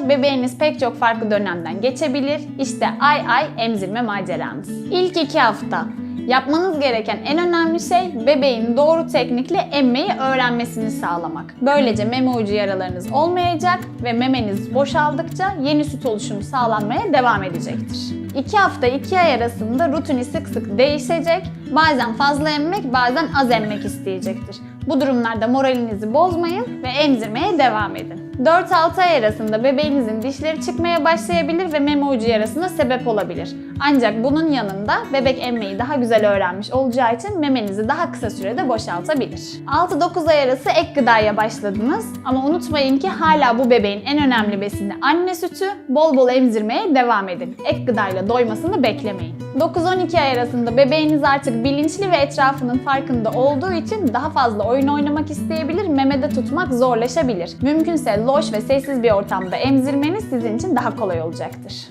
boyunca bebeğiniz pek çok farklı dönemden geçebilir. İşte ay ay emzirme maceranız. İlk iki hafta Yapmanız gereken en önemli şey bebeğin doğru teknikle emmeyi öğrenmesini sağlamak. Böylece meme ucu yaralarınız olmayacak ve memeniz boşaldıkça yeni süt oluşumu sağlanmaya devam edecektir. 2 hafta 2 ay arasında rutini sık sık değişecek. Bazen fazla emmek, bazen az emmek isteyecektir. Bu durumlarda moralinizi bozmayın ve emzirmeye devam edin. 4-6 ay arasında bebeğinizin dişleri çıkmaya başlayabilir ve meme ucu yarasına sebep olabilir. Ancak bunun yanında bebek emmeyi daha güzel öğrenmiş olacağı için memenizi daha kısa sürede boşaltabilir. 6-9 ay arası ek gıdaya başladınız ama unutmayın ki hala bu bebeğin en önemli besini anne sütü. Bol bol emzirmeye devam edin. Ek gıdayla doymasını beklemeyin. 9-12 ay arasında bebeğiniz artık bilinçli ve etrafının farkında olduğu için daha fazla oyun oynamak isteyebilir, memede tutmak zorlaşabilir. Mümkünse loş ve sessiz bir ortamda emzirmeniz sizin için daha kolay olacaktır.